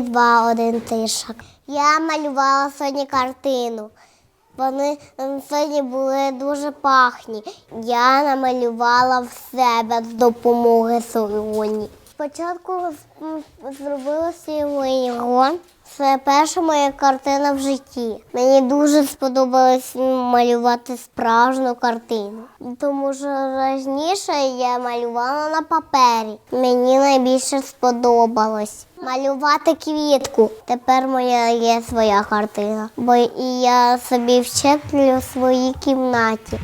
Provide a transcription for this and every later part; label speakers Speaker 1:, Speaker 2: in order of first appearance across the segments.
Speaker 1: два, один тиша. Я малювала сьогодні картину. Вони сьогодні були дуже пахні. Я намалювала в себе з допомоги сьогодні. Спочатку зробила ігон. Це перша моя картина в житті. Мені дуже сподобалось малювати справжню картину. Тому що раніше я малювала на папері. Мені найбільше сподобалось малювати квітку. Тепер моя є своя картина, бо і я собі вчеплю в своїй кімнаті.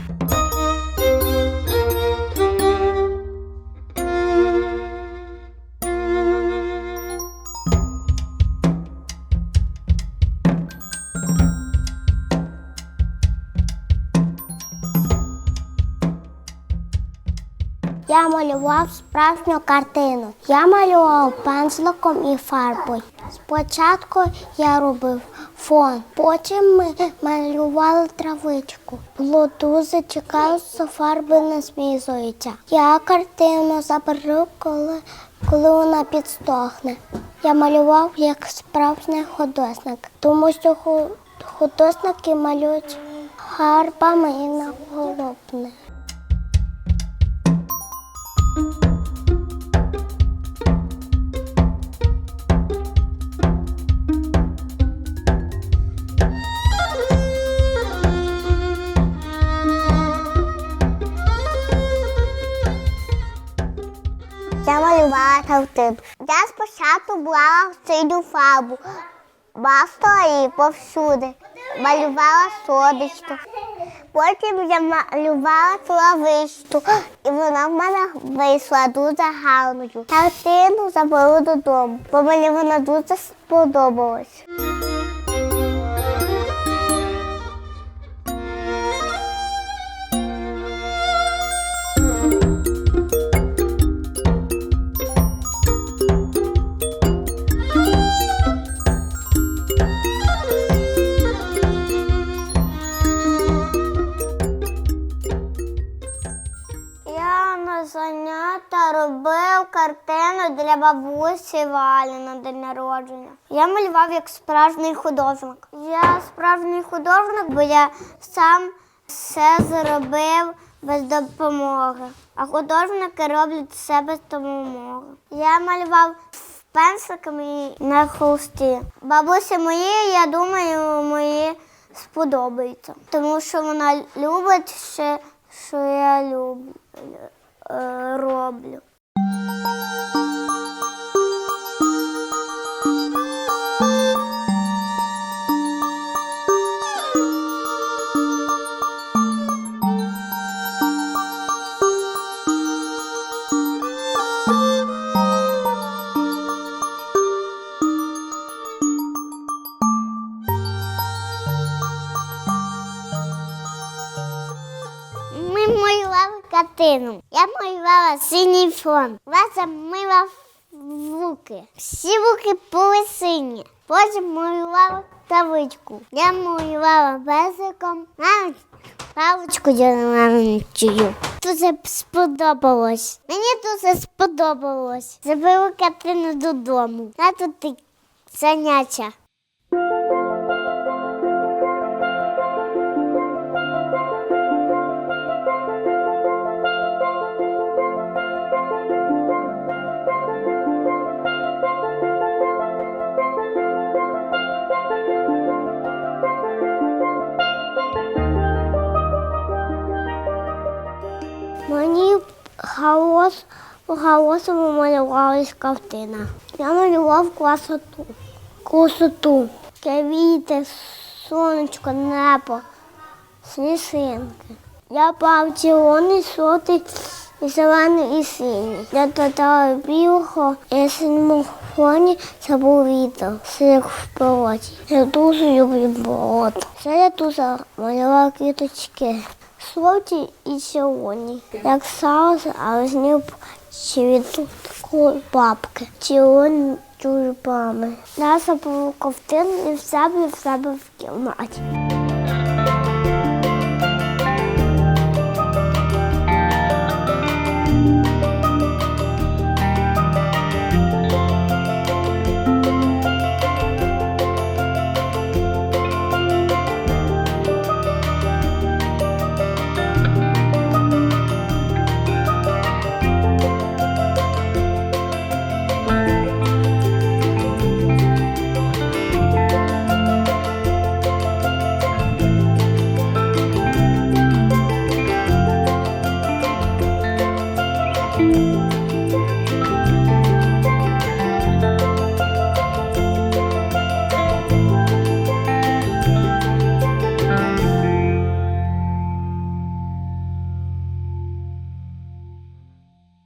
Speaker 1: Я малював справжню картину. Я малював пензликом і фарбою. Спочатку я робив фон, потім ми малювали травичку. Було дуже цікаво, що фарби не змізуються. Я картину заберу, коли, коли вона підстохне. Я малював як справжній художник, тому що ху- художники малюють фарбами і наголовне. Я малювала картину. Я спочатку брала синю фарбу, бастила і повсюди. Малювала сонечко. Потім я малювала травичку, і вона в мене вийшла дуже гарною. Картину заберу додому, бо мені вона дуже сподобалась. Робив картину для бабусі Валі на день народження. Я малював як справжній художник. Я справжній художник, бо я сам все зробив без допомоги. А художники роблять все без допомоги. Я малював пенсиками на холсті. Бабусі мої, я думаю, мої сподобаються, тому що вона любить ще, що я люблю, е, роблю. Ми картину. Я малювала синій фон. Вася малював звуки. Всі звуки були сині. Потім малювала табличку. Я малювала безиком, навіть паличку діамантію. Дуже сподобалось. Мені дуже сподобалось. Забила картину додому. На тут і Мені хаос, хаосово малювалась картина. Я малював красоту, красоту, квіти, сонечко, небо, сніжинки. Я брав червоний, жовтий, і зелений і синій. Я додала білого і синьому фоні це був вітер, сир в болоті. Я дуже люблю болото. Це я дуже малювала квіточки. Жовті і сьогодні, як саус, але з них цвітуть бабки, червоні чужбами. Я був ковтин і в себе в себе в кімнаті.